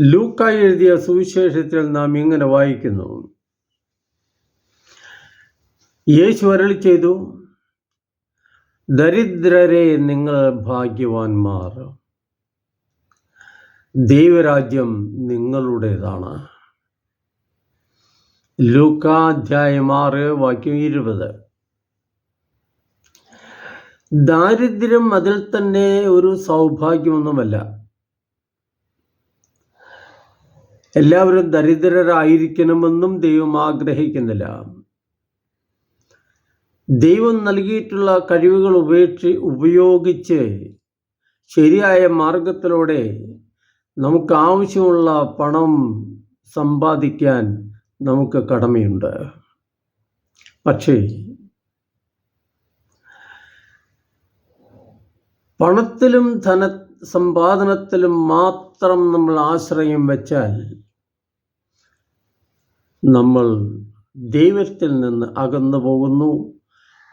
ലൂക്കായി എഴുതിയ സുവിശേഷത്തിൽ നാം ഇങ്ങനെ വായിക്കുന്നു. യേശു അരളി ചെയ്തു ദരിദ്രരെ നിങ്ങൾ ഭാഗ്യവാന്മാർ. ദൈവരാജ്യം നിങ്ങളുടേതാണ്. ലൂക്കാധ്യായം ആറ് വാക്യം ഇരുപത്. ദാരിദ്ര്യം അതിൽ തന്നെ ഒരു സൗഭാഗ്യമൊന്നുമല്ല. എല്ലാവരും ദരിദ്രരായിരിക്കണമെന്നും ദൈവം ആഗ്രഹിക്കുന്നില്ല. ദൈവം നൽകിയിട്ടുള്ള കഴിവുകൾ ഉപേക്ഷി ഉപയോഗിച്ച് ശരിയായ മാർഗത്തിലൂടെ നമുക്ക് ആവശ്യമുള്ള പണം സമ്പാദിക്കാൻ നമുക്ക് കടമയുണ്ട്. പക്ഷേ പണത്തിലും ധന സമ്പാദനത്തിലും മാത്രം നമ്മൾ ആശ്രയം വെച്ചാൽ നമ്മൾ ദൈവത്തിൽ നിന്ന് അകന്നു പോകുന്നു.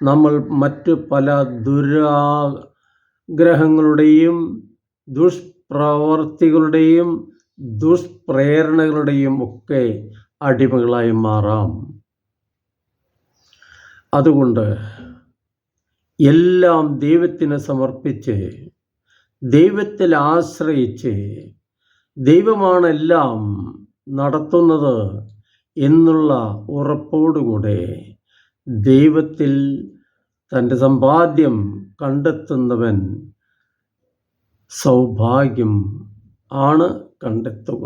നമ്മൾ മറ്റ് പല ദുരാഗ്രഹങ്ങളുടെയും ദുഷ്പ്രവർത്തികളുടെയും ദുഷ്പ്രേരണകളുടെയും ഒക്കെ അടിമകളായി മാറാം. അതുകൊണ്ട് എല്ലാം ദൈവത്തിന് സമർപ്പിച്ച് ദൈവത്തിൽ ആശ്രയിച്ച് ദൈവമാണെല്ലാം നടത്തുന്നത് എന്നുള്ള ഉറപ്പോടുകൂടെ ദൈവത്തിൽ തന്റെ സമ്പാദ്യം കണ്ടെത്തുന്നവൻ സൗഭാഗ്യം ആണ് കണ്ടെത്തുക.